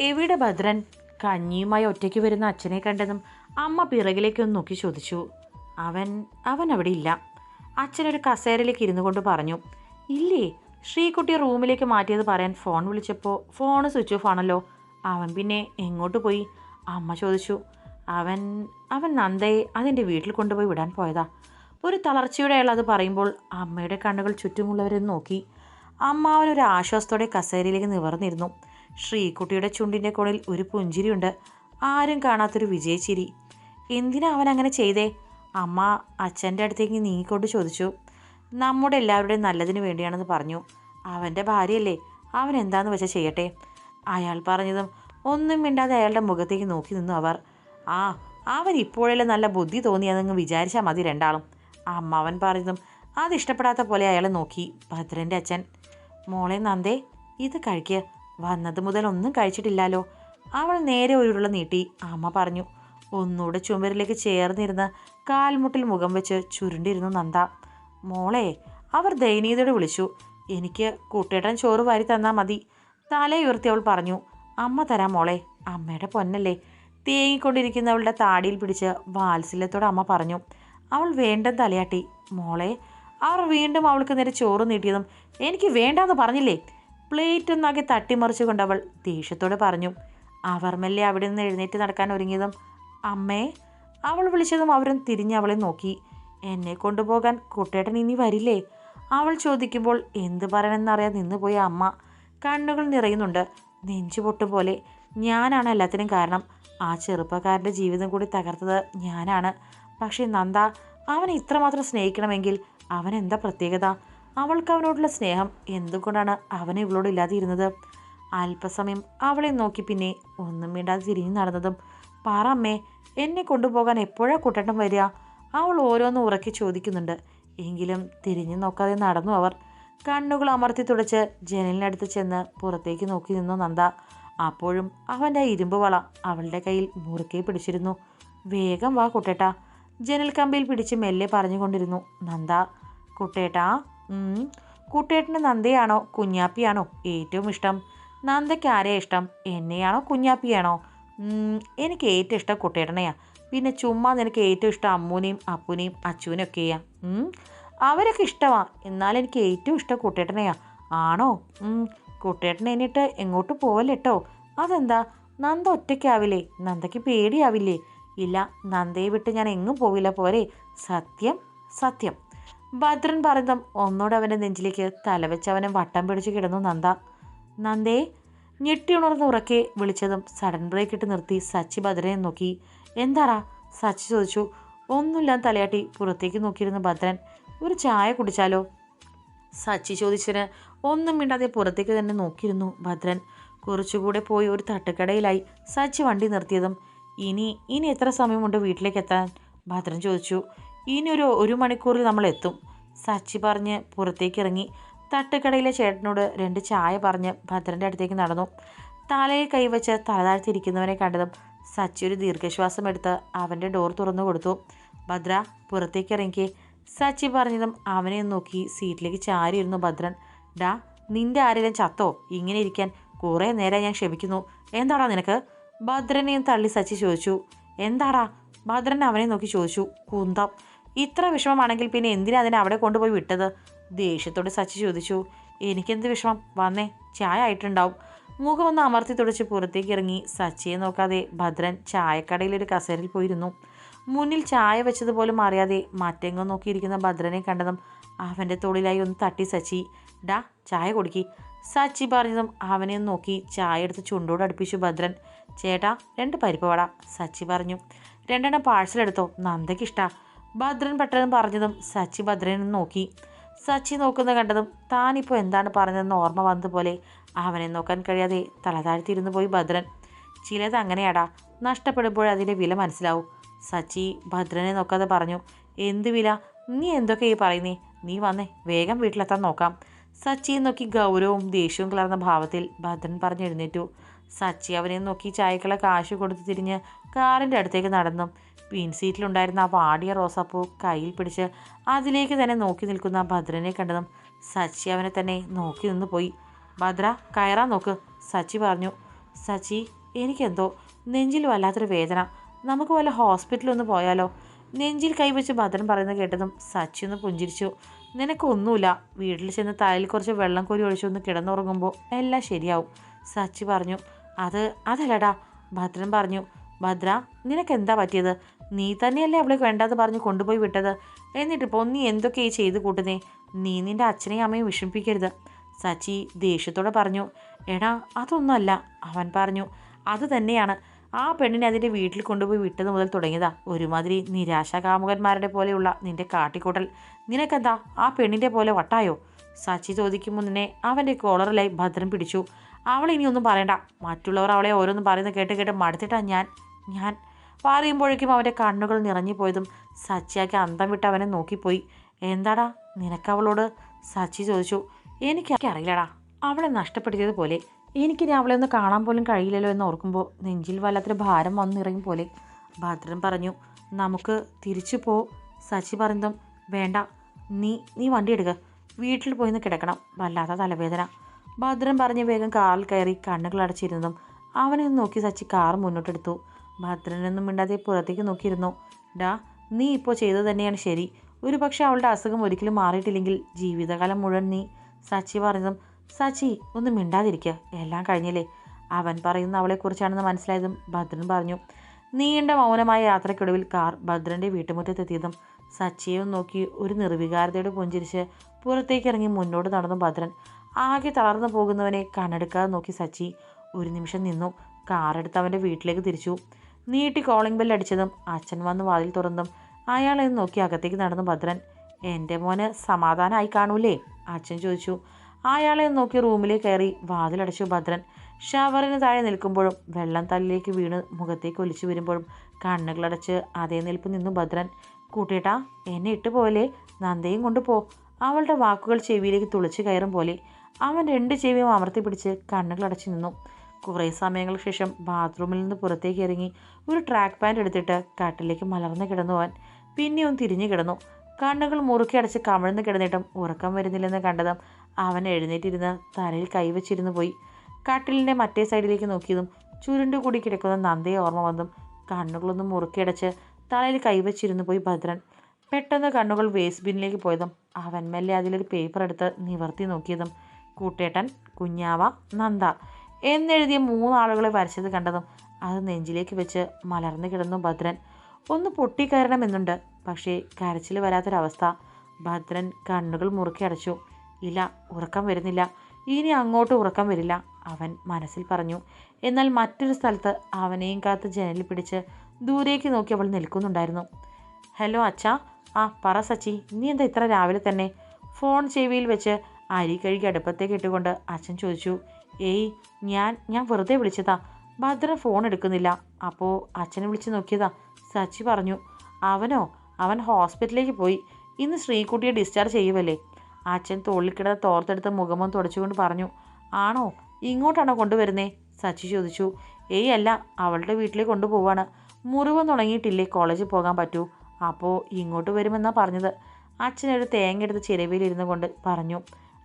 എവിടെ ഭദ്രൻ? കഞ്ഞിയുമായി ഒറ്റയ്ക്ക് വരുന്ന അച്ഛനെ കണ്ടതും അമ്മ പിറകിലേക്കൊന്ന് നോക്കി ചോദിച്ചു. അവൻ അവൻ അവിടെ ഇല്ല. അച്ഛനൊരു കസേരയിലേക്ക് ഇരുന്നു കൊണ്ട് പറഞ്ഞു ഇല്ലേ ശ്രീകുട്ടി റൂമിലേക്ക് മാറ്റിയത് പറയാൻ ഫോൺ വിളിച്ചപ്പോൾ ഫോൺ സ്വിച്ച് ഓഫ് ആണല്ലോ. അവൻ പിന്നെ എങ്ങോട്ട് പോയി? അമ്മ ചോദിച്ചു അവൻ അവൻ നന്ദയെ അതിന്റെ വീട്ടിൽ കൊണ്ടുപോയി വിടാൻ പോയതാ. ഒരു തളർച്ചയുടെ അയാൾ അത് പറയുമ്പോൾ അമ്മയുടെ കണ്ണുകൾ ചുറ്റുമുള്ളവരെ നോക്കി. അമ്മ അമ്മാവനൊരു ആശ്വാസത്തോടെ കസേരയിലേക്ക് നിവർന്നിരുന്നു. ശ്രീകുട്ടിയുടെ ചുണ്ടിന്റെ കോണിൽ ഒരു പുഞ്ചിരിയുണ്ട്. ആരും കാണാത്തൊരു വിജയച്ചിരി എന്തിനാ അവൻ അങ്ങനെ ചെയ്തേ? അമ്മ അച്ഛന്റെ അടുത്തേക്ക് നീങ്ങിക്കൊണ്ട് ചോദിച്ചു. നമ്മുടെ എല്ലാവരുടെയും നല്ലതിന് വേണ്ടിയാണെന്ന് പറഞ്ഞു. അവന്റെ ഭാര്യയല്ലേ? അവൻ എന്താന്ന് വെച്ചാൽ ചെയ്യട്ടെ? അയാൾ പറഞ്ഞതും ഒന്നും മിണ്ടാതെ അയാളുടെ മുഖത്തേക്ക് നോക്കി നിന്നു അവർ. ആ അവൻ ഇപ്പോഴല്ലേ നല്ല ബുദ്ധി തോന്നിയതെന്ന് വിചാരിച്ചാൽ മതി രണ്ടാളും. അമ്മാവൻ പറഞ്ഞതും അത് ഇഷ്ടപ്പെടാത്ത പോലെ അയാളെ നോക്കി. ഭദ്രന്റെ അച്ഛൻ മോളെ നന്ദേ ഇത് കഴിക്ക്. വന്നത് മുതൽ ഒന്നും കഴിച്ചിട്ടില്ലല്ലോ അവൾ നേരെ ഒരുള്ള നീട്ടി. അമ്മ പറഞ്ഞു ഒന്നുകൂടെ ചുമരിലേക്ക് ചേർന്നിരുന്ന് കാൽമുട്ടിൽ മുഖം വെച്ച് ചുരുണ്ടിരുന്നു നന്ദ. മോളെ അവർ ദയനീയതയോടെ വിളിച്ചു. എനിക്ക് കൂട്ടേട്ടൻ ചോറ് വാരി തന്നാൽ മതി. തലയുയർത്തി അവൾ പറഞ്ഞു അമ്മ തരാം മോളെ അമ്മയുടെ പൊന്നല്ലേ. തേങ്ങിക്കൊണ്ടിരിക്കുന്നവളുടെ താടിയിൽ പിടിച്ച് വാത്സല്യത്തോടെ അമ്മ പറഞ്ഞു അവൾ വേണ്ടെന്ന് തലയാട്ടി. മോളെ അവർ വീണ്ടും അവൾക്ക് നേരെ ചോറ് നീട്ടിയതും എനിക്ക് വേണ്ടാന്ന് പറഞ്ഞില്ലേ? പ്ലേറ്റ് ഒന്നാകെ തട്ടിമറിച്ചുകൊണ്ട് അവൾ ദേഷ്യത്തോടെ പറഞ്ഞു അവർ മെല്ലെ അവിടെ നിന്ന് എഴുന്നേറ്റ് നടക്കാൻ ഒരുങ്ങിയതും അമ്മേ അവൾ വിളിച്ചതും അവരും തിരിഞ്ഞ് അവളെ നോക്കി. എന്നെ കൊണ്ടുപോകാൻ കുട്ടേട്ടൻ ഇനി വരില്ലേ? അവൾ ചോദിക്കുമ്പോൾ എന്ത് പറയണമെന്നറിയാൻ നിന്നുപോയ അമ്മ കണ്ണുകൾ നിറയുന്നുണ്ട് നെഞ്ചു പൊട്ടും പോലെ ഞാനാണ് എല്ലാത്തിനും കാരണം. ആ ചെറുപ്പക്കാരന്റെ ജീവിതം കൂടി തകർത്തത് ഞാനാണ്. പക്ഷേ നന്ദ അവനെ ഇത്രമാത്രം സ്നേഹിക്കണമെങ്കിൽ അവനെന്താ പ്രത്യേകത? അവൾക്ക് അവനോടുള്ള സ്നേഹം എന്തുകൊണ്ടാണ് അവനെ ഇവളോട് ഇല്ലാതിരുന്നത്? അല്പസമയം അവളെ നോക്കി പിന്നെ ഒന്നും വേണ്ടാതെ തിരിഞ്ഞു നടന്നതും പറ അമ്മേ എന്നെ കൊണ്ടുപോകാൻ എപ്പോഴാ കുട്ടട്ടം വരിക? അവൾ ഓരോന്ന് ഉറക്കി ചോദിക്കുന്നുണ്ട്. എങ്കിലും തിരിഞ്ഞു നോക്കാതെ നടന്നു അവർ. കണ്ണുകൾ അമർത്തി തുടച്ച് ജനലിനടുത്ത് ചെന്ന് പുറത്തേക്ക് നോക്കി നിന്നു നന്ദ. അപ്പോഴും അവന്റെ ഇരുമ്പ് വള അവളുടെ കയ്യിൽ മുറുക്കെ പിടിച്ചിരുന്നു. വേഗം വാ കുട്ടേട്ട. ജനൽ കമ്പിയിൽ പിടിച്ച് മെല്ലെ പറഞ്ഞുകൊണ്ടിരുന്നു നന്ദ. കുട്ടേട്ടാ ഉം. കുട്ടേട്ടന് നന്ദയാണോ കുഞ്ഞാപ്പിയാണോ ഏറ്റവും ഇഷ്ടം? നന്ദയ്ക്ക് ആരെയാ ഇഷ്ടം? എന്നെയാണോ കുഞ്ഞാപ്പിയാണോ? എനിക്ക് ഏറ്റവും ഇഷ്ടം കുട്ടേട്ടനെയാ പിന്നെ ചുമ്മാ നിനക്ക് ഏറ്റവും ഇഷ്ടം അമ്മൂനെയും അപ്പൂനെയും അച്ചുവിനെയും ഒക്കെയാ. അവരൊക്കെ ഇഷ്ടമാണ് എന്നാൽ എനിക്ക് ഏറ്റവും ഇഷ്ടം കുട്ടേട്ടനെയാ ആണോ? കുട്ടേട്ടനെ എന്നിട്ട് എങ്ങോട്ട് പോവല്ലേ കേട്ടോ അതെന്താ? നന്ദ ഒറ്റയ്ക്കാവില്ലേ? നന്ദയ്ക്ക് പേടിയാവില്ലേ? ഇല്ല നന്ദയെ വിട്ട് ഞാൻ എങ്ങും പോവില്ല പോരെ സത്യം സത്യം. ഭദ്രൻ പറഞ്ഞതും ഒന്നോടെ അവന്റെ നെഞ്ചിലേക്ക് തലവെച്ച് അവനെ വട്ടം പിടിച്ച് കിടന്നു നന്ദ. നന്ദേ ഞെട്ടി ഉണർന്ന് ഉറക്കെ വിളിച്ചതും സഡൻ ബ്രേക്ക് ഇട്ട് നിർത്തി സച്ചി ഭദ്രനെ നോക്കി. എന്താടാ? സച്ചി ചോദിച്ചു. ഒന്നുമില്ലാന്ന് തലയാട്ടി പുറത്തേക്ക് നോക്കിയിരുന്ന ഭദ്രൻ ഒരു ചായ കുടിച്ചാലോ? സച്ചി ചോദിച്ചതിന് ഒന്നും മിണ്ടാതെ പുറത്തേക്ക് തന്നെ നോക്കിയിരുന്നു ഭദ്രൻ. കുറച്ചുകൂടെ പോയി ഒരു തട്ടുകടയിലായി സച്ചി വണ്ടി നിർത്തിയതും ഇനി ഇനി എത്ര സമയമുണ്ട് വീട്ടിലേക്ക് എത്താൻ? ഭദ്രൻ ചോദിച്ചു. ഇനി ഒരു ഒരു മണിക്കൂറിൽ നമ്മൾ എത്തും സച്ചി പറഞ്ഞ് പുറത്തേക്ക് ഇറങ്ങി തട്ടുകടയിലെ ചേട്ടനോട് രണ്ട് ചായ പറഞ്ഞ് ഭദ്രന്റെ അടുത്തേക്ക് നടന്നു. തലയിൽ കൈവച്ച് തലതാഴ്ത്തിരിക്കുന്നവനെ കണ്ടതും സച്ചി ഒരു ദീർഘശ്വാസം എടുത്ത് അവന്റെ ഡോർ തുറന്നു കൊടുത്തു. ഭദ്ര പുറത്തേക്ക് ഇറങ്ങി സച്ചി പറഞ്ഞതും അവനെ നോക്കി സീറ്റിലേക്ക് ചാരിയിരുന്നു ഭദ്രൻ. ഡാ നിന്റെ ആരെങ്കിലും ചത്തോ? ഇങ്ങനെ ഇരിക്കാൻ കുറേ നേരം ഞാൻ ക്ഷമിക്കുന്നു. എന്താടാ നിനക്ക്? ഭദ്രനെയും തള്ളി സച്ചി ചോദിച്ചു. എന്താടാ? ഭദ്രൻ അവനെ നോക്കി ചോദിച്ചു. കുന്തം. ഇത്ര വിഷമമാണെങ്കിൽ പിന്നെ എന്തിനാ അതിനെ അവിടെ കൊണ്ടുപോയി വിട്ടത്? ദേഷ്യത്തോടെ സച്ചി ചോദിച്ചു. എനിക്കെന്ത് വിഷമം? വന്നേ ചായ ആയിട്ടുണ്ടാവും. മുഖം ഒന്ന് അമർത്തി തുടച്ച് പുറത്തേക്ക് ഇറങ്ങി സച്ചിയെ നോക്കാതെ ഭദ്രൻ ചായക്കടയിലൊരു കസേരയിൽ പോയിരുന്നു. മുന്നിൽ ചായ വെച്ചതുപോലും അറിയാതെ മറ്റെങ്ങോ നോക്കിയിരിക്കുന്ന ഭദ്രനെ കണ്ടതും അവന്റെ തോളിലായി ഒന്ന് തട്ടി സച്ചി. ഡാ ചായ കൊടുക്കി. സച്ചി പറഞ്ഞതും അവനെ നോക്കി ചായ എടുത്ത് ചുണ്ടോട് അടുപ്പിച്ചു ഭദ്രൻ. ചേട്ടാ രണ്ട് പരിപ്പ് വട. സച്ചി പറഞ്ഞു. രണ്ടെണ്ണം പാഴ്സൽ എടുത്തോ? നന്ദയ്ക്ക് ഇഷ്ടാ. ഭദ്രൻ പെട്ടെന്ന് പറഞ്ഞതും സച്ചി ഭദ്രനെ നോക്കി. സച്ചി നോക്കുന്ന കണ്ടതും താനിപ്പോൾ എന്താണ് പറഞ്ഞതെന്ന് ഓർമ്മ വന്നതുപോലെ അവനെ നോക്കാൻ കഴിയാതെ തലതാഴ്ത്തിയിരുന്നു പോയി ഭദ്രൻ. ചിലത് അങ്ങനെയാടാ നഷ്ടപ്പെടുമ്പോൾ അതിന്റെ വില മനസ്സിലാവും. സച്ചി ഭദ്രനെ നോക്കാതെ പറഞ്ഞു എന്ത് വില? നീ എന്തൊക്കെ ഈ പറയുന്നേ? നീ വന്നേ വേഗം വീട്ടിലെത്താൻ നോക്കാം. സച്ചിയെ നോക്കി ഗൗരവവും ദേഷ്യവും കലർന്ന ഭാവത്തിൽ ഭദ്രൻ പറഞ്ഞു എഴുന്നേറ്റു. സച്ചി അവനെ നോക്കി ചായക്കുള്ള കാശ് കൊടുത്ത് തിരിഞ്ഞ് കാറിന്റെ അടുത്തേക്ക് നടന്നു. പിൻ സീറ്റിലുണ്ടായിരുന്ന ആ വാടിയ റോസാപ്പൂ കയ്യിൽ പിടിച്ച് അതിലേക്ക് തന്നെ നോക്കി നിൽക്കുന്ന ഭദ്രനെ കണ്ടതും സച്ചി അവനെ തന്നെ നോക്കി നിന്ന് പോയി. ഭദ്ര കയറാൻ നോക്ക് സച്ചി പറഞ്ഞു. സച്ചി എനിക്കെന്തോ നെഞ്ചിൽ വല്ലാത്തൊരു വേദന. നമുക്ക് വല്ല ഹോസ്പിറ്റലൊന്ന് പോയാലോ? നെഞ്ചിൽ കൈവച്ച് ഭദ്രൻ പറയുന്നത് കേട്ടതും സച്ചി ഒന്ന് പുഞ്ചിരിച്ചു. നിനക്കൊന്നുമില്ല വീട്ടിൽ ചെന്ന് തലയിൽ കുറച്ച് വെള്ളം കോരി ഒഴിച്ചൊന്ന് കിടന്നുറങ്ങുമ്പോൾ എല്ലാം ശരിയാവും. സച്ചി പറഞ്ഞു. അത് അതല്ലടാ ഭദ്രൻ പറഞ്ഞു. ഭദ്ര നിനക്കെന്താ പറ്റിയത്? നീ തന്നെയല്ലേ അവളെ വേണ്ടാന്ന് പറഞ്ഞ് കൊണ്ടുപോയി വിട്ടത്? എന്നിട്ടിപ്പോൾ നീ എന്തൊക്കെയായി ചെയ്ത് കൂട്ടുന്നേ? നീ നിന്റെ അച്ഛനെയും അമ്മയും വിഷമിപ്പിക്കരുത്. സച്ചി ദേഷ്യത്തോടെ പറഞ്ഞു. എടാ അതൊന്നുമല്ല. അവൻ പറഞ്ഞു. അത് തന്നെയാണ്. ആ പെണ്ണിനെ അതിന്റെ വീട്ടിൽ കൊണ്ടുപോയി വിട്ടത് മുതൽ തുടങ്ങിയതാ. ഒരുമാതിരി നിരാശാകാമുകന്മാരുടെ പോലെയുള്ള നിന്റെ കാട്ടിക്കൂട്ടൽ. നിനക്കെന്താ? ആ പെണ്ണിന്റെ പോലെ വട്ടായോ? സച്ചി ചോദിക്കും മുന്നേ അവന്റെ കോളറിലായി ഭദ്രം പിടിച്ചു. അവൾ ഇനിയൊന്നും പറയണ്ട. മറ്റുള്ളവർ അവളെ ഓരോന്നും പറയുന്നത് കേട്ട് കേട്ട് മടുത്തിട്ടാ ഞാൻ. ഞാൻ പറയുമ്പോഴേക്കും അവന്റെ കണ്ണുകൾ നിറഞ്ഞു പോയതും സച്ചിയാക്കി അന്തം വിട്ട് അവനെ നോക്കിപ്പോയി. എന്താടാ? നിനക്കവളോട് സച്ചി ചോദിച്ചു. എനിക്ക് അറിയില്ലടാ അവളെ നഷ്ടപ്പെടുത്തിയതുപോലെ. എനിക്കിനി അവളെ ഒന്ന് കാണാൻ പോലും കഴിയില്ലല്ലോ എന്ന് ഓർക്കുമ്പോൾ നെഞ്ചിൽ വല്ലാത്തൊരു ഭാരം വന്നിറങ്ങി പോലെ. ഭദ്രൻ പറഞ്ഞു നമുക്ക് തിരിച്ചു പോ. സച്ചി പറഞ്ഞതും വേണ്ട. നീ നീ വണ്ടി എടുക്കുക വീട്ടിൽ പോയി നിന്ന് കിടക്കണം. വല്ലാത്ത തലവേദന. ഭദ്രൻ പറഞ്ഞ് വേഗം കാറിൽ കയറി കണ്ണുകൾ അടച്ചിരുന്നതും അവനെ നോക്കി സച്ചി കാർ മുന്നോട്ടെടുത്തു. ഭദ്രനൊന്നും മിണ്ടാതെ പുറത്തേക്ക് നോക്കിയിരുന്നു. ഡാ നീ ഇപ്പോൾ ചെയ്തത് തന്നെയാണ് ശരി. ഒരു പക്ഷേ അവളുടെ അസുഖം ഒരിക്കലും മാറിയിട്ടില്ലെങ്കിൽ ജീവിതകാലം മുഴുവൻ നീ സച്ചി പറഞ്ഞതും സച്ചി ഒന്നും മിണ്ടാതിരിക്കുക എല്ലാം കഴിഞ്ഞില്ലേ? അവൻ പറയുന്ന അവളെക്കുറിച്ചാണെന്ന് മനസ്സിലായതും ഭദ്രൻ പറഞ്ഞു. നീണ്ട മൗനമായ യാത്രയ്ക്കൊടുവിൽ കാർ ഭദ്രന്റെ വീട്ടുമുറ്റത്തെത്തിയതും സച്ചിയെ നോക്കി ഒരു നിർവികാരതയോടെ പുഞ്ചിരിച്ച് പുറത്തേക്ക് ഇറങ്ങി മുന്നോട്ട് നടന്നു ഭദ്രൻ. ആകെ തളർന്നു പോകുന്നവനെ കണ്ണെടുക്കാതെ നോക്കി സച്ചി ഒരു നിമിഷം നിന്നു. കാറെടുത്ത് അവന്റെ വീട്ടിലേക്ക് തിരിച്ചു. നീട്ടി കോളിംഗ് ബെൽ അടിച്ചതും അച്ഛൻ വന്ന് വാതിൽ തുറന്നും. അയാളെ നോക്കി അകത്തേക്ക് നടന്നു ഭദ്രൻ. എന്റെ മോന് സമാധാനമായി കാണൂലേ? അച്ഛൻ ചോദിച്ചു. അയാളെ നോക്കി റൂമിലേക്ക് കയറി വാതിലടച്ചു ഭദ്രൻ. ഷവറിന് താഴെ നിൽക്കുമ്പോഴും വെള്ളം തല്ലിലേക്ക് വീണ് മുഖത്തേക്ക് ഒലിച്ചു വരുമ്പോഴും കണ്ണുകളടച്ച് അതേ നിൽപ്പ് നിന്നു ഭദ്രൻ. കൂട്ടിയിട്ടാ എന്നെ ഇട്ട് പോലെ നന്ദയും കൊണ്ടുപോ അവളുടെ വാക്കുകൾ ചെവിയിലേക്ക് തുളിച്ച് കയറും പോലെ അവൻ രണ്ട് ചെവിയും അമർത്തി പിടിച്ച് കണ്ണുകളടച്ചു നിന്നു. കുറേ സമയങ്ങൾക്ക് ശേഷം ബാത്റൂമിൽ നിന്ന് പുറത്തേക്ക് ഇറങ്ങി ഒരു ട്രാക്ക് പാന്റ് എടുത്തിട്ട് കട്ടിലേക്ക് മലർന്നു കിടന്നു പോവാൻ പിന്നെയും തിരിഞ്ഞു കിടന്നു. കണ്ണുകൾ മുറുക്കി അടച്ച് കമിഴ്ന്ന് കിടന്നിട്ടും ഉറക്കം വരുന്നില്ലെന്ന് കണ്ടതും അവൻ എഴുന്നേറ്റിരുന്ന് തലയിൽ കൈവച്ചിരുന്നു പോയി. കട്ടിലിന്റെ മറ്റേ സൈഡിലേക്ക് നോക്കിയതും ചുരുണ്ടു കൂടി കിടക്കുന്ന നന്ദയെ ഓർമ്മ വന്നതും കണ്ണുകളൊന്നും മുറുക്കിയടച്ച് തലയിൽ കൈവച്ചിരുന്നു പോയി ഭദ്രൻ. പെട്ടെന്ന് കണ്ണുകൾ വേസ്റ്റ് ബിന്നിലേക്ക് പോയതും അവൻ മെല്ലെ അതിലൊരു പേപ്പർ എടുത്ത് നിവർത്തി നോക്കിയതും. കൂട്ടേട്ടൻ കുഞ്ഞാവ നന്ദ എന്നെഴുതിയ മൂന്നാളുകളെ വരച്ചത് കണ്ടതും അത് നെഞ്ചിലേക്ക് വെച്ച് മലർന്നു കിടന്നു ഭദ്രൻ. ഒന്ന് പൊട്ടിക്കയറണമെന്നുണ്ട് പക്ഷേ കരച്ചിൽ വരാത്തൊരവസ്ഥ. ഭദ്രൻ കണ്ണുകൾ മുറുക്കി അടച്ചു. ഇല്ല ഉറക്കം വരുന്നില്ല. ഇനി അങ്ങോട്ട് ഉറക്കം വരില്ല അവൻ മനസ്സിൽ പറഞ്ഞു. എന്നാൽ മറ്റൊരു സ്ഥലത്ത് അവനെയും കാത്ത് ജനലിൽ പിടിച്ച് ദൂരേക്ക് നോക്കി അവൾ നിൽക്കുന്നുണ്ടായിരുന്നു. ഹലോ അച്ഛാ. ആ പറ സച്ചി. നീ എന്താ ഇത്ര രാവിലെ തന്നെ? ഫോൺ ചെവിയിൽ വെച്ച് അരി കഴുകി അടുപ്പത്തേക്ക് ഇട്ടുകൊണ്ട് അച്ഛൻ ചോദിച്ചു. ഏയ് ഞാൻ ഞാൻ വെറുതെ വിളിച്ചതാ. ഭദ്ര ഫോൺ എടുക്കുന്നില്ല. അപ്പോൾ അച്ഛനെ വിളിച്ച് നോക്കിയതാ. സച്ചി പറഞ്ഞു അവനോ? അവൻ ഹോസ്പിറ്റലിലേക്ക് പോയി. ഇന്ന് ശ്രീകുട്ടിയെ ഡിസ്ചാർജ് ചെയ്യുമല്ലേ അച്ഛൻ തോളിൽ കിടന്ന് തോർത്തെടുത്ത മുഖമൊന്ന് തുടച്ചുകൊണ്ട് പറഞ്ഞു ആണോ? ഇങ്ങോട്ടാണോ കൊണ്ടുവരുന്നേ? സച്ചി ചോദിച്ചു ഏയ് അല്ല അവളുടെ വീട്ടിലേക്ക് കൊണ്ടുപോവാണ്. മുറിവ് തുടങ്ങിയിട്ടില്ലേ കോളേജിൽ പോകാൻ പറ്റൂ. അപ്പോൾ ഇങ്ങോട്ട് വരുമെന്നാണ് പറഞ്ഞത്. അച്ഛനൊരു തേങ്ങ എടുത്ത് ചിരവിയിലിരുന്നു കൊണ്ട് പറഞ്ഞു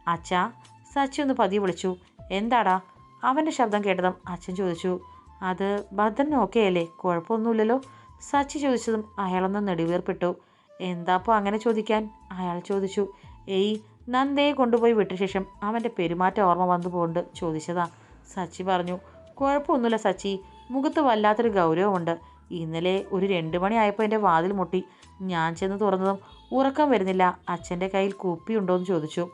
അച്ഛാ. സച്ചി ഒന്ന് പതി വിളിച്ചു എന്താടാ? അവന്റെ ശബ്ദം കേട്ടതും അച്ഛൻ ചോദിച്ചു അത് ഭദ്രൻ ഓക്കെ അല്ലേ കുഴപ്പമൊന്നുമില്ലല്ലോ? സച്ചി ചോദിച്ചതും അയാളൊന്ന് നെടുവേർപ്പെട്ടു. എന്താപ്പോൾ അങ്ങനെ ചോദിക്കാൻ? അയാൾ ചോദിച്ചു ഏയ് നന്ദയെ കൊണ്ടുപോയി വിട്ട ശേഷം അവന്റെ പെരുമാറ്റം ഓർമ്മ വന്നു പോകൊണ്ട് ചോദിച്ചതാ. സച്ചി പറഞ്ഞു കുഴപ്പമൊന്നുമില്ല സച്ചി മുഖത്ത് വല്ലാത്തൊരു ഗൗരവമുണ്ട്. ഇന്നലെ ഒരു രണ്ട് മണിയായപ്പോൾ എന്റെ വാതിൽ മുട്ടി. ഞാൻ ചെന്ന് തുറന്നതും ഉറക്കം വരുന്നില്ല. അച്ഛന്റെ കയ്യിൽ കുപ്പിയുണ്ടോ എന്ന് ചോദിച്ചു.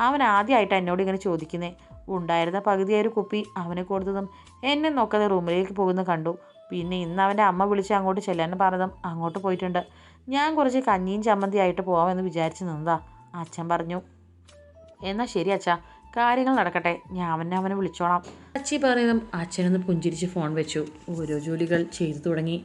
അവൻ ആദ്യമായിട്ട് എന്നോട് ഇങ്ങനെ ചോദിക്കുന്നേ. ഉണ്ടായിരുന്ന പകുതിയായ ഒരു കുപ്പി അവന് കൊടുത്തതും എന്നെ നോക്കാതെ റൂമിലേക്ക് പോകുന്ന കണ്ടു. പിന്നെ ഇന്ന് അവന്റെ അമ്മ വിളിച്ച് അങ്ങോട്ട് ചെല്ലാൻ പറഞ്ഞതും അങ്ങോട്ട് പോയിട്ടുണ്ട്. ഞാൻ കുറച്ച് കഞ്ഞിയും ചമ്മന്തി ആയിട്ട് പോകാമെന്ന് വിചാരിച്ച് നിന്നതാ. അച്ഛൻ പറഞ്ഞു എന്നാൽ ശരി അച്ഛാ കാര്യങ്ങൾ നടക്കട്ടെ. ഞാൻ അവനെ അവനെ വിളിച്ചോളാം. അച്ചി പറയുന്നതും അച്ഛനൊന്ന് പുഞ്ചിരിച്ച് ഫോൺ വെച്ചു. ഓരോ ജോലികൾ ചെയ്തു തുടങ്ങി.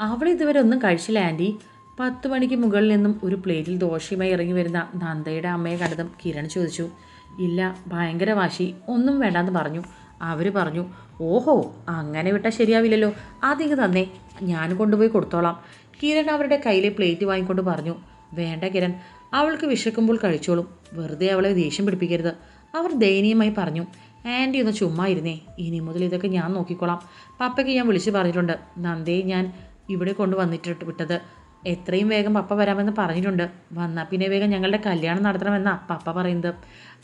അവൾ ഇതുവരെ ഒന്നും കഴിച്ചില്ല ആന്റി. പത്ത് മണിക്ക് മുകളിൽ നിന്നും ഒരു പ്ലേറ്റിൽ ദോശയുമായി ഇറങ്ങി വരുന്ന നന്ദയുടെ അമ്മയെ കണ്ടതും കിരൺ ചോദിച്ചു. ഇല്ല ഭയങ്കര വാശി. ഒന്നും വേണ്ടാന്ന് പറഞ്ഞു. അവർ പറഞ്ഞു ഓഹോ അങ്ങനെ വിട്ടാൽ ശരിയാവില്ലല്ലോ. അതിങ്ങ് തന്നെ. ഞാൻ കൊണ്ടുപോയി കൊടുത്തോളാം. കിരൺ അവരുടെ കയ്യിലെ പ്ലേറ്റ് വാങ്ങിക്കൊണ്ട് പറഞ്ഞു വേണ്ട കിരൺ അവൾക്ക് വിശക്കുമ്പോൾ കഴിച്ചോളും. വെറുതെ അവളെ ദേഷ്യം പിടിപ്പിക്കരുത്. അവർ ദയനീയമായി പറഞ്ഞു ആന്റി ഒന്ന് ചുമ്മാ ഇരുന്നേ. ഇനി മുതൽ ഇതൊക്കെ ഞാൻ നോക്കിക്കോളാം. പപ്പയ്ക്ക് ഞാൻ വിളിച്ച് പറഞ്ഞിട്ടുണ്ട് നന്ദേ ഞാൻ ഇവിടെ കൊണ്ടുവന്നിട്ട് വിട്ടത് എത്രയും വേഗം പപ്പ വരാമെന്ന് പറഞ്ഞിട്ടുണ്ട്. വന്നാൽ പിന്നെ വേഗം ഞങ്ങളുടെ കല്യാണം നടത്തണമെന്നാ പപ്പ പറയുന്നത്.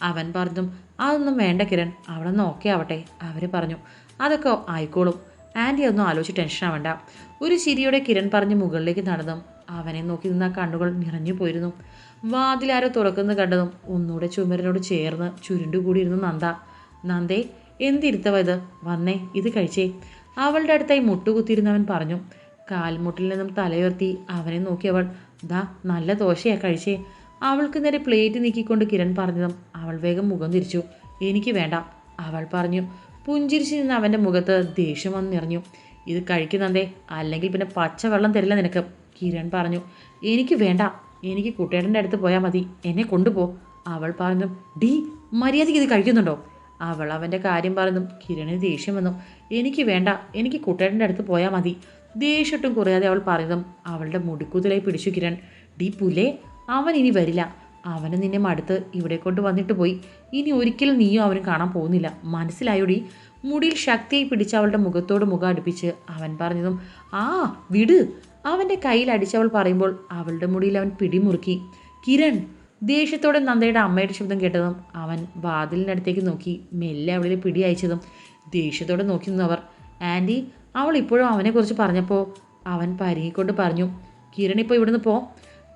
അവൻ പറഞ്ഞു അതൊന്നും വേണ്ട കിരൺ അവിടെ നിന്ന് ഓക്കെ ആവട്ടെ അവർ പറഞ്ഞു. അതൊക്കെ ആയിക്കോളും. ആന്റി ഒന്നും ആലോചിച്ച് ടെൻഷൻ ആവണ്ട. ഒരു ചിരിയോടെ കിരൺ പറഞ്ഞ് മുകളിലേക്ക് നടന്നും. അവനെ നോക്കി നിന്ന കണ്ണുകൾ നിറഞ്ഞു പോയിരുന്നു. വാതിലാരോ തുറക്കുന്നത് കണ്ടതും ഒന്നുകൂടെ ചുമരനോട് ചേർന്ന് ചുരുണ്ടുകൂടിയിരുന്നു നന്ദ. നന്ദേ എന്തിരുത്തവ ഇത്? വന്നേ ഇത് കഴിച്ചേ. അവളുടെ അടുത്തായി മുട്ടുകുത്തിയിരുന്നവൻ പറഞ്ഞു. കാൽമുട്ടിൽ നിന്നും തലയുയർത്തി അവനെ നോക്കി അവൾ ദാ നല്ല ദോശയാ കഴിച്ചേ. അവൾക്ക് നേരെ പ്ലേറ്റ് നീക്കിക്കൊണ്ട് കിരൺ പറഞ്ഞതും അവൾ വേഗം മുഖം തിരിച്ചു. എനിക്ക് വേണ്ട അവൾ പറഞ്ഞു. പുഞ്ചിരിച്ച് നിന്ന് അവന്റെ മുഖത്ത് ദേഷ്യം വന്ന് നിറഞ്ഞു. ഇത് കഴിക്കുന്നതേ അല്ലെങ്കിൽ പിന്നെ പച്ചവെള്ളം തരില്ല നിനക്ക് കിരൺ പറഞ്ഞു. എനിക്ക് വേണ്ട എനിക്ക് കുട്ടേടന്റെ അടുത്ത് പോയാൽ മതി എന്നെ കൊണ്ടുപോ അവൾ പറഞ്ഞു ഡി മര്യാദയ്ക്ക് ഇത് കഴിക്കുന്നുണ്ടോ? അവൾ അവന്റെ കാര്യം പറഞ്ഞു കിരണിന് ദേഷ്യം വന്നു. എനിക്ക് വേണ്ട എനിക്ക് കുട്ടേടന്റെ അടുത്ത് പോയാൽ മതി ദേഷ്യട്ടും കുറയാതെ അവൾ പറഞ്ഞതും അവളുടെ മുടിക്കുതലായി പിടിച്ചു കിരൺ. ഡി പുലേ അവൻ ഇനി വരില്ല. അവന് നിന്നെ മടുത്ത് ഇവിടെ കൊണ്ട് വന്നിട്ട് പോയി. ഇനി ഒരിക്കലും നീയും അവനും കാണാൻ പോകുന്നില്ല. മനസ്സിലായോടി മുടിയിൽ ശക്തിയായി പിടിച്ച് അവളുടെ മുഖത്തോട് മുഖം അടുപ്പിച്ച് അവൻ പറഞ്ഞതും ആ വിട്. അവന്റെ കയ്യിൽ അടിച്ചവൾ പറയുമ്പോൾ അവളുടെ മുടിയിൽ അവൻ പിടിമുറുക്കി. കിരൺ ദേഷ്യത്തോടെ നന്ദയുടെ അമ്മയുടെ ശബ്ദം കേട്ടതും അവൻ വാതിലിനടുത്തേക്ക് നോക്കി മെല്ലെ അവളിൽ പിടി അയച്ചതും ദേഷ്യത്തോടെ നോക്കി നിന്നവർ ആന്റി അവൾ ഇപ്പോഴും അവനെക്കുറിച്ച് പറഞ്ഞപ്പോൾ അവൻ പരുങ്ങിക്കൊണ്ട് പറഞ്ഞു കിരൺ ഇപ്പോൾ ഇവിടുന്ന് പോ.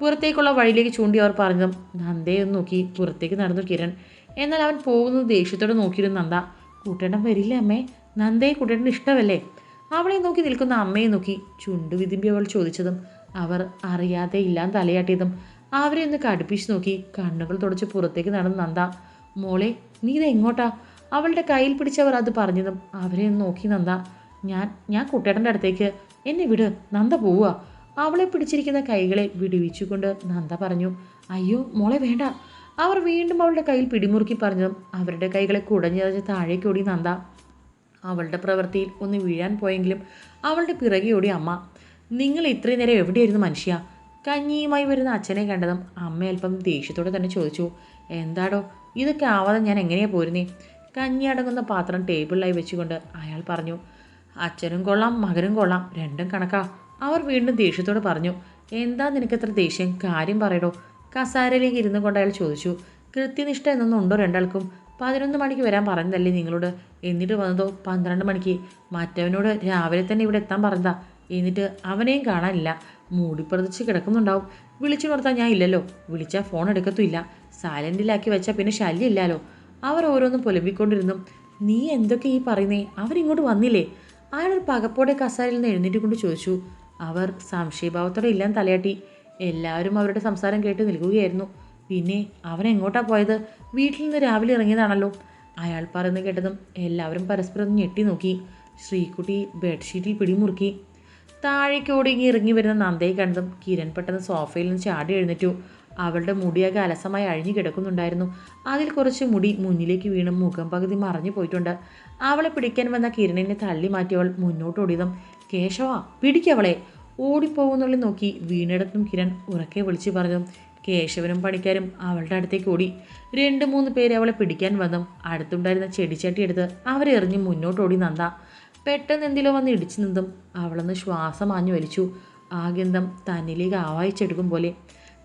പുറത്തേക്കുള്ള വഴിയിലേക്ക് ചൂണ്ടി അവർ പറഞ്ഞതും നന്ദയെ ഒന്ന് നോക്കി പുറത്തേക്ക് നടന്നു കിരൺ. എന്നാൽ അവൻ പോകുന്നത് ദേഷ്യത്തോടെ നോക്കിയിരുന്നു നന്ദ. കൂട്ടേണ്ടം വരില്ല അമ്മേ? നന്ദയെ കൂട്ടേണ്ടൻ ഇഷ്ടമല്ലേ? അവളെ നോക്കി നിൽക്കുന്ന അമ്മയെ നോക്കി ചുണ്ടു വിതുമ്പി അവൾ ചോദിച്ചതും അവർ അറിയാതെ ഇല്ലാൻ തലയാട്ടിയതും. അവരെ ഒന്ന് കടുപ്പിച്ച് നോക്കി കണ്ണുകൾ തുടച്ച് പുറത്തേക്ക് നടന്നു നന്ദ മോളെ നീ ഇത് എങ്ങോട്ടാ അവളുടെ കയ്യിൽ പിടിച്ചവർ അത് പറഞ്ഞതും അവരെ ഒന്ന് നോക്കി നന്ദ ഞാൻ ഞാൻ കുട്ടേട്ടന്റെ അടുത്തേക്ക് എന്നെ വിട് നന്ദ പോവുക. അവളെ പിടിച്ചിരിക്കുന്ന കൈകളെ വിടുവിച്ചുകൊണ്ട് നന്ദ പറഞ്ഞു അയ്യോ മോളെ വേണ്ട. അവർ വീണ്ടും അവളുടെ കയ്യിൽ പിടിമുറുക്കി പറഞ്ഞതും അവരുടെ കൈകളെ കുടഞ്ഞതച്ച് താഴേക്ക് ഓടി നന്ദ. അവളുടെ പ്രവൃത്തിയിൽ ഒന്ന് വീഴാൻ പോയെങ്കിലും അവളുടെ പിറകെ ഓടി അമ്മ നിങ്ങൾ ഇത്രയും നേരം എവിടെയായിരുന്നു മനുഷ്യ? കഞ്ഞിയുമായി വരുന്ന അച്ഛനെ കണ്ടതും അമ്മ അല്പം ദേഷ്യത്തോടെ തന്നെ ചോദിച്ചു എന്താടോ ഇതൊക്കെ ആവാതെ ഞാൻ എങ്ങനെയാണ് പോരുന്നേ? കഞ്ഞി അടങ്ങുന്ന പാത്രം ടേബിളിലായി വെച്ചുകൊണ്ട് അയാൾ പറഞ്ഞു അച്ഛനും കൊള്ളാം മകനും കൊള്ളാം രണ്ടും കണക്കാ. അവർ വീണ്ടും ദേഷ്യത്തോട് പറഞ്ഞു എന്താ നിനക്കത്ര ദേഷ്യം? കാര്യം പറയടോ. കസാരയിലേക്ക് ഇരുന്നു കൊണ്ട് അയാൾ ചോദിച്ചു കൃത്യനിഷ്ഠ എന്നൊന്നും ഉണ്ടോ രണ്ടാൾക്കും? പതിനൊന്ന് മണിക്ക് വരാൻ പറഞ്ഞതല്ലേ നിങ്ങളോട്? എന്നിട്ട് വന്നതോ? പന്ത്രണ്ട് മണിക്ക്. മറ്റവനോട് രാവിലെ തന്നെ ഇവിടെ എത്താൻ പറഞ്ഞതാ. എന്നിട്ട് അവനെയും കാണാനില്ല. മൂടിപ്പുറത്തിച്ച് കിടക്കുന്നുണ്ടാവും. വിളിച്ചു നിർത്താൻ ഞാൻ ഇല്ലല്ലോ. വിളിച്ചാൽ ഫോൺ എടുക്കത്തുമില്ല. സൈലന്റിലാക്കി വെച്ചാൽ പിന്നെ ശല്യമില്ലല്ലോ. അവർ ഓരോന്നും പുലമ്പിക്കൊണ്ടിരുന്നു. നീ എന്തൊക്കെ ഈ പറയുന്നേ? അവരിങ്ങോട്ട് വന്നില്ലേ? അയാളൊരു പകപ്പോടെ കസാരയിൽ നിന്ന് എഴുന്നേറ്റ് കൊണ്ട് ചോദിച്ചു അവർ സംശയഭാവത്തോടെ ഇല്ലാൻ തലയാട്ടി. എല്ലാവരും അവരുടെ സംസാരം കേട്ട് നിൽക്കുകയായിരുന്നു. പിന്നെ അവൻ എങ്ങോട്ടാ പോയത്? വീട്ടിൽ നിന്ന് രാവിലെ ഇറങ്ങിയതാണല്ലോ. അയാൾ പറയുന്നത് കേട്ടതും എല്ലാവരും പരസ്പരം ഒന്ന് ഞെട്ടി നോക്കി. ശ്രീകുട്ടി ബെഡ്ഷീറ്റിൽ പിടിമുറുക്കി. താഴേക്ക് ഓടിങ്ങി ഇറങ്ങി വരുന്ന നന്ദയെ കണ്ടതും കിരൺ പെട്ടെന്ന് സോഫയിൽ നിന്ന് ചാടി എഴുന്നേറ്റു. അവളുടെ മുടിയൊക്കെ അലസമായി അഴിഞ്ഞു കിടക്കുന്നുണ്ടായിരുന്നു. അതിൽ കുറച്ച് മുടി മുന്നിലേക്ക് വീണ് മുഖം പകുതി മറഞ്ഞു പോയിട്ടുണ്ട്. അവളെ പിടിക്കാൻ വന്ന കിരണിനെ തള്ളി മാറ്റിയവൾ മുന്നോട്ട് ഓടിയതും കേശവ പിടിക്കവളെ ഓടിപ്പോകുന്നുള്ളിൽ നോക്കി വീണിടത്തും കിരൺ ഉറക്കെ വിളിച്ചു പറഞ്ഞു. കേശവനും പണിക്കാരും അവളുടെ അടുത്തേക്ക് ഓടി. രണ്ട് മൂന്ന് പേര് അവളെ പിടിക്കാൻ വന്നും. അടുത്തുണ്ടായിരുന്ന ചെടിച്ചട്ടി എടുത്ത് അവരെ എറിഞ്ഞ് മുന്നോട്ട് ഓടി നന്ദ. പെട്ടെന്ന് എന്തിലോ വന്ന് ഇടിച്ചു നിന്നും അവളൊന്ന് ശ്വാസം ആഞ്ഞു വലിച്ചു. ആ ഗന്ധം തന്നിലേക്ക് ആവായിച്ചെടുക്കും പോലെ.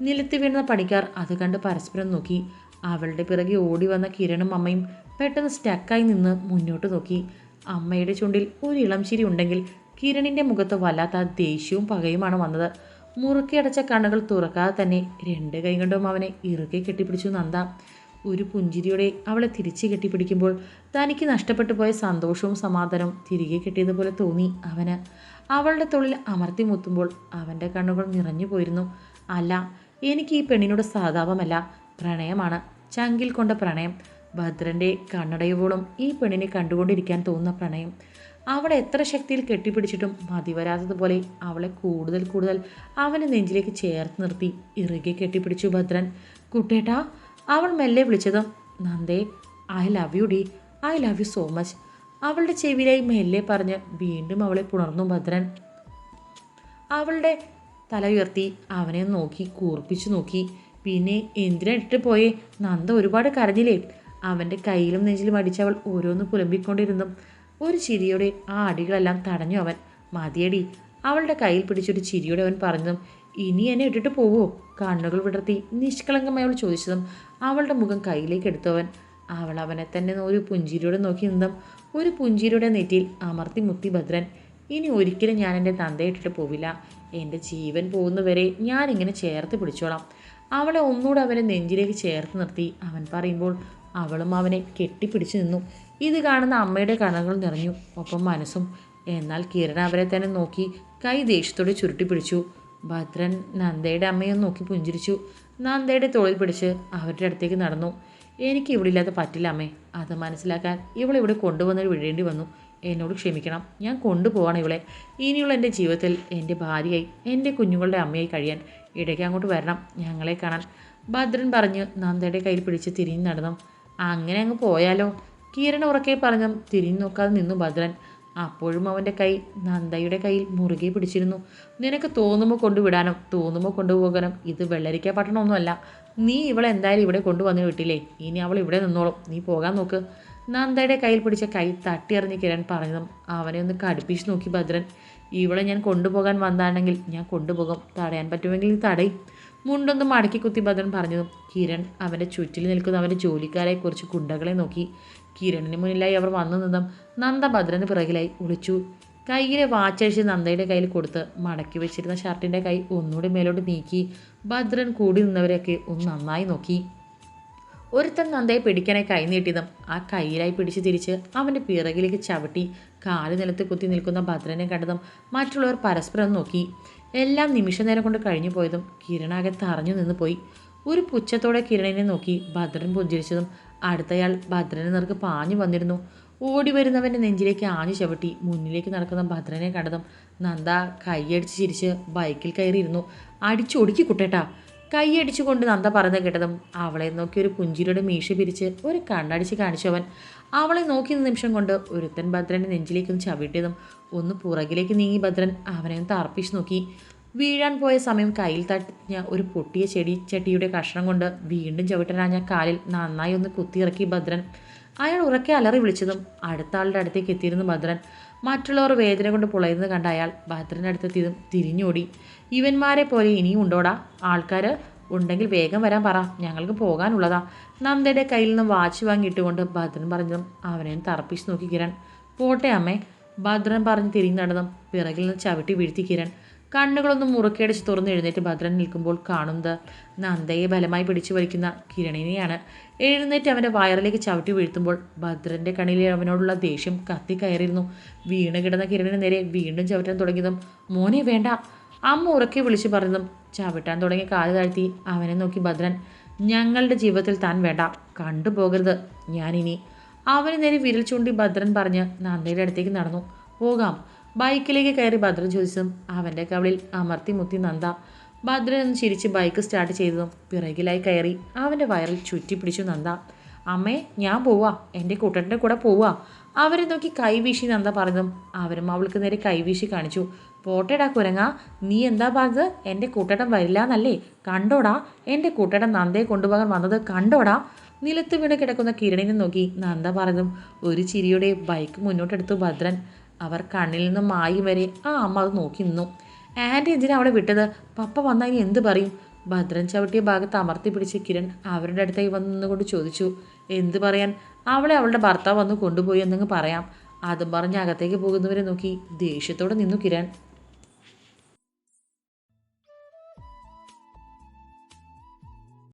നിലത്ത് വീണ പണിക്കാർ അത് കണ്ട് പരസ്പരം നോക്കി. അവളുടെ പിറകെ ഓടി വന്ന കിരണും അമ്മയും പെട്ടെന്ന് സ്റ്റക്കായി നിന്ന് മുന്നോട്ട് നോക്കി. അമ്മയുടെ ചുണ്ടിൽ ഒരു ഇളം ചിരി ഉണ്ടെങ്കിൽ കിരണിന്റെ മുഖത്ത് വല്ലാത്ത ദേഷ്യവും പകയുമാണ് വന്നത്. മുറുക്കിയടച്ച കണ്ണുകൾ തുറക്കാതെ തന്നെ രണ്ട് കൈ കൊണ്ടും അവനെ ഇറുകെ കെട്ടിപ്പിടിച്ചു നന്ദ. ഒരു പുഞ്ചിരിയോടെ അവളെ തിരിച്ച് കെട്ടിപ്പിടിക്കുമ്പോൾ തനിക്ക് നഷ്ടപ്പെട്ടു പോയ സന്തോഷവും സമാധാനവും തിരികെ കിട്ടിയതുപോലെ തോന്നി അവന്. അവളുടെ തൊഴിൽ അമർത്തി മുത്തുമ്പോൾ അവന്റെ കണ്ണുകൾ നിറഞ്ഞു പോയിരുന്നു. അല്ല എനിക്ക് ഈ പെണ്ണിനോട് സഹതാപമല്ല. പ്രണയമാണ്. ചങ്കിൽ കൊണ്ട പ്രണയം. ഭദ്രന്റെ കണ്ണടയുവോളം ഈ പെണ്ണിനെ കണ്ടുകൊണ്ടിരിക്കാൻ തോന്നുന്ന പ്രണയം. അവളെ എത്ര ശക്തിയിൽ കെട്ടിപ്പിടിച്ചിട്ടും മതിവരാത്തതുപോലെ അവളെ കൂടുതൽ കൂടുതൽ അവന്റെ നെഞ്ചിലേക്ക് ചേർത്ത് നിർത്തി ഇറുകെ കെട്ടിപ്പിടിച്ചു ഭദ്രൻ. കുട്ടേട്ടാ അവൾ മെല്ലെ വിളിച്ചത് നന്ദേ I love you D. I love you so much അവളുടെ ചെവിയിലായി മെല്ലെ പറഞ്ഞ് വീണ്ടും അവളെ പുണർന്നു ഭദ്രൻ. അവളുടെ തല ഉയർത്തി അവനെ നോക്കി കൂർപ്പിച്ചു നോക്കി. പിന്നെ എന്തിനാ ഇട്ട് പോയേ? നന്ദ ഒരുപാട് കരഞ്ഞില്ലേ? അവന്റെ കയ്യിലും നെഞ്ചിലും അടിച്ചവൾ ഓരോന്ന് പുലമ്പിക്കൊണ്ടിരുന്നു. ഒരു ചിരിയോടെ ആ അടികളെല്ലാം തടഞ്ഞു അവൻ. മതിയടി അവളുടെ കയ്യിൽ പിടിച്ചൊരു ചിരിയോടെ അവൻ പറഞ്ഞു ഇനി എന്നെ ഇട്ടിട്ട് പോവോ? കണ്ണുകൾ വിടർത്തി നിഷ്കളങ്കമായി അവൾ ചോദിച്ചതും അവളുടെ മുഖം കയ്യിലേക്ക് എടുത്തവൻ അവൾ അവനെ തന്നെ ഒരു പുഞ്ചിരിയോടെ നോക്കി നിന്നും. ഒരു പുഞ്ചിരിയുടെ നെറ്റിയിൽ അമർത്തി മുത്തി ഭദ്രൻ ഇനി ഒരിക്കലും ഞാൻ എന്റെ തന്തയെ ഇട്ടിട്ട് പോവില്ല. എന്റെ ജീവൻ പോകുന്നവരെ ഞാനിങ്ങനെ ചേർത്ത് പിടിച്ചോളാം. അവളെ ഒന്നുകൂടെ അവനെ നെഞ്ചിലേക്ക് ചേർത്ത് നിർത്തി. അവൻ പറയുമ്പോൾ അവളും അവനെ കെട്ടിപ്പിടിച്ചു നിന്നു. ഇത് കാണുന്ന അമ്മയുടെ കണകൾ നിറഞ്ഞു. ഒപ്പം മനസ്സും. എന്നാൽ കിരൺ അവരെ തന്നെ നോക്കി കൈ ദേഷ്യത്തോടെ ചുരുട്ടി പിടിച്ചു. ഭദ്രൻ നന്ദയുടെ അമ്മയെ നോക്കി പുഞ്ചിരിച്ചു. നന്ദയുടെ തോളിൽ പിടിച്ച് അവരുടെ അടുത്തേക്ക് നടന്നു. എനിക്ക് ഇവിടെ ഇല്ലാതെ പറ്റില്ല അമ്മേ. അത് മനസ്സിലാക്കാൻ ഇവളിവിടെ കൊണ്ടുവന്നിട്ട് വിടേണ്ടി വന്നു. എന്നോട് ക്ഷമിക്കണം. ഞാൻ കൊണ്ടുപോവാണ് ഇവളെ. ഇനിയുള്ള എന്റെ ജീവിതത്തിൽ എന്റെ ഭാര്യയായി എന്റെ കുഞ്ഞുങ്ങളുടെ അമ്മയായി കഴിയാൻ ഇടയ്ക്ക് അങ്ങോട്ട് വരണം ഞങ്ങളെ കാണാൻ. ഭദ്രൻ പറഞ്ഞ് നന്ദയുടെ കയ്യിൽ പിടിച്ച് തിരിഞ്ഞ് നടന്നു. അങ്ങനെ അങ്ങ് പോയാലോ? കിരൺ ഉറക്കെ പറഞ്ഞു തിരിഞ്ഞു നോക്കാതെ നിന്നു ഭദ്രൻ. അപ്പോഴും അവന്റെ കൈ നന്ദയുടെ കയ്യിൽ മുറുകെ പിടിച്ചിരുന്നു. നിനക്ക് തോന്നുമ്പോൾ കൊണ്ടുവിടാനോ തോന്നുമ്പോൾ കൊണ്ടുപോകാനോ ഇത് വെള്ളരിക്ക പട്ടണമൊന്നുമല്ല. നീ ഇവളെ എന്തായാലും ഇവിടെ കൊണ്ടുവന്ന് വിട്ടില്ലേ? ഇനി അവൾ ഇവിടെ നിന്നോളും. നീ പോകാൻ നോക്ക്. നന്ദയുടെ കയ്യിൽ പിടിച്ച കൈ തട്ടിയെറിഞ്ഞ് കിരൺ പറഞ്ഞതും അവനെ ഒന്ന് കടുപ്പിച്ച് നോക്കി ഭദ്രൻ. ഇവളെ ഞാൻ കൊണ്ടുപോകാൻ വന്നാണെങ്കിൽ ഞാൻ കൊണ്ടുപോകും. തടയാൻ പറ്റുമെങ്കിൽ തടയും. മുണ്ടൊന്ന് മടക്കി കുത്തി ഭദ്രൻ പറഞ്ഞതും കിരൺ അവന്റെ ചുറ്റിൽ നിൽക്കുന്ന അവന്റെ ജോലിക്കാരെ കുറിച്ച് കുണ്ടകളെ നോക്കി. കിരണിന് മുന്നിലായി അവർ വന്നു നിന്നും നന്ദ ഭദ്രന് പിറകിലായി ഒളിച്ചു. കയ്യിലെ വാച്ചഴിച്ച് നന്ദയുടെ കയ്യിൽ കൊടുത്ത് മടക്കി വെച്ചിരുന്ന ഷർട്ടിന്റെ കൈ ഒന്നുകൂടി മേലോട്ട് നീക്കി ഭദ്രൻ കൂടി നിന്നവരെയൊക്കെ ഒന്ന് നന്നായി നോക്കി. ഒരുത്തൻ നന്ദയെ പിടിക്കാനായി കൈ നീട്ടിയതും ആ കയ്യിലായി പിടിച്ച് തിരിച്ച് അവന്റെ പിറകിലേക്ക് ചവിട്ടി കാൽ നിലത്ത് കുത്തി നിൽക്കുന്ന ഭദ്രനെ കണ്ടതും മറ്റുള്ളവർ പരസ്പരം നോക്കി. എല്ലാം നിമിഷ നേരം കൊണ്ട് കഴിഞ്ഞു പോയതും കിരണാകെ തറഞ്ഞു നിന്ന് പോയി. ഒരു പുച്ഛത്തോടെ കിരണിനെ നോക്കി ഭദ്രൻ പുഞ്ചിരിച്ചതും അടുത്തയാൾ ഭദ്രനെ നിറക്ക് പാഞ്ഞു വന്നിരുന്നു. ഓടി വരുന്നവന്റെ നെഞ്ചിലേക്ക് ആഞ്ഞു ചവിട്ടി മുന്നിലേക്ക് നടക്കുന്ന ഭദ്രനെ കണ്ടതും നന്ദ കൈയടിച്ച് ചിരിച്ച് ബൈക്കിൽ കയറിയിരുന്നു. അടിച്ചൊടുക്കി കുട്ടേട്ടാ. കൈയടിച്ചുകൊണ്ട് നന്ദ പറഞ്ഞു കേട്ടതും അവളെ നോക്കി ഒരു പുഞ്ചിരിയുടെ മീശ പിരിച്ച് ഒരു കണ്ണടിച്ച് കാണിച്ചവൻ അവളെ നോക്കി നിമിഷം കൊണ്ട് ഒരുത്തൻ ഭദ്രന്റെ നെഞ്ചിലേക്കൊന്ന് ചവിട്ടിയതും ഒന്ന് പുറകിലേക്ക് നീങ്ങി ഭദ്രൻ അവനെ ഒന്ന് തർപ്പിച്ച് നോക്കി. വീഴാൻ പോയ സമയം കയ്യിൽ തട്ടിഞ്ഞ ഒരു പൊട്ടിയ ചെടി ചട്ടിയുടെ കഷ്ണം കൊണ്ട് വീണ്ടും ചവിട്ടനാഞ്ഞ കാലിൽ നന്നായി ഒന്ന് കുത്തിയിറക്കി ഭദ്രൻ. അയാൾ ഉറക്കെ അലറി വിളിച്ചതും അടുത്ത ആളുടെ അടുത്തേക്ക് എത്തിയിരുന്നു ഭദ്രൻ. മറ്റുള്ളവർ വേദന കൊണ്ട് പുളയുന്നത് കണ്ട അയാൾ ഭദ്രന്റെ അടുത്തെത്തിയതും തിരിഞ്ഞോടി. ഇവന്മാരെ പോലെ ഇനിയും ഉണ്ടോടാ? ആൾക്കാർ ഉണ്ടെങ്കിൽ വേഗം വരാൻ പറ. ഞങ്ങൾക്ക് പോകാനുള്ളതാ. നന്ദയുടെ കയ്യിൽ നിന്ന് വാച്ച് വാങ്ങിയിട്ടുകൊണ്ട് ഭദ്രൻ പറഞ്ഞതും അവനെ തറപ്പിച്ച് നോക്കി കിരൺ. പോട്ടെ അമ്മേ ഭദ്രൻ പറഞ്ഞ് തിരിഞ്ഞു നടന്നതും പിറകിൽ നിന്ന് ചവിട്ടി വീഴ്ത്തി കിരൺ. കണ്ണുകളൊന്നും മുറുക്കിയടിച്ച് തുറന്ന് എഴുന്നേറ്റ് ഭദ്രൻ നിൽക്കുമ്പോൾ കാണുന്നത് നന്ദയെ ബലമായി പിടിച്ചു വലിക്കുന്ന കിരണിനെയാണ്. എഴുന്നേറ്റ് അവന്റെ വയറിലേക്ക് ചവിട്ടി വീഴ്ത്തുമ്പോൾ ഭദ്രന്റെ കണ്ണിലെ അവനോടുള്ള ദേഷ്യം കത്തി കത്തിക്കയറിയിരുന്നു വീണ് കിടന്ന കിരണിന് നേരെ വീണ്ടും ചവിട്ടാൻ തുടങ്ങിയതും മോനെ വേണ്ട. അമ്മ ഉറക്കെ വിളിച്ചു പറഞ്ഞതും ചവിട്ടാൻ തുടങ്ങി കാൽ താഴ്ത്തി അവനെ നോക്കി ഭദ്രൻ ഞങ്ങളുടെ ജീവിതത്തിൽ താൻ വേണ്ട കണ്ടുപോകരുത് ഞാനിനി. അവന് നേരെ വിരൽ ചൂണ്ടി ഭദ്രൻ പറഞ്ഞ് നന്ദയുടെ അടുത്തേക്ക് നടന്നു. പോകാം ബൈക്കിലേക്ക് കയറി ഭദ്രൻ ചോദിച്ചതും അവന്റെ കവളിൽ അമർത്തി മുത്തി നന്ദ. ഭദ്രൻ ഒന്ന് ചിരിച്ച് ബൈക്ക് സ്റ്റാർട്ട് ചെയ്തതും പിറകിലായി കയറി അവന്റെ വയറിൽ ചുറ്റി പിടിച്ചു നന്ദ. അമ്മേ ഞാൻ പോവാ. എന്റെ കൂട്ടന്റെ കൂടെ പോവാ. അവരെ നോക്കി കൈവീശി നന്ദ പറഞ്ഞതും അവരും അവൾക്ക് നേരെ കൈവീശി കാണിച്ചു. പോട്ടേടാ കുരങ്ങ നീ എന്താ പറഞ്ഞത്? എന്റെ കൂട്ടേട്ടൻ വരില്ല എന്നല്ലേ കണ്ടോടാ എന്റെ കൂട്ടേട്ടൻ നന്ദയെ കൊണ്ടുപോകാൻ വന്നത് കണ്ടോടാ. നിലത്ത് വീണ് കിടക്കുന്ന കിരണിനെ നോക്കി നന്ദ പറഞ്ഞതും ഒരു ചിരിയുടെ ബൈക്ക് മുന്നോട്ടെടുത്തു ഭദ്രൻ. അവർ കണ്ണിൽ നിന്ന് മായി വരെ ആ അമ്മ അത് നോക്കി നിന്നു. ആന്റി എന്തിനാണ് അവളെ വിട്ടത്? പപ്പ വന്നാൽ ഇനി എന്ത് പറയും? ഭദ്രൻ ചവിട്ടിയ ഭാഗത്ത് അമർത്തി പിടിച്ച കിരൺ അവരുടെ അടുത്തേക്ക് വന്ന് നിന്നുകൊണ്ട് ചോദിച്ചു എന്ത് പറയാൻ? അവളെ അവളുടെ ഭർത്താവ് വന്ന് കൊണ്ടുപോയി എന്നങ്ങ് പറയാം. അതും പറഞ്ഞ് അകത്തേക്ക് പോകുന്നവരെ നോക്കി ദേഷ്യത്തോടെ നിന്നു കിരൺ.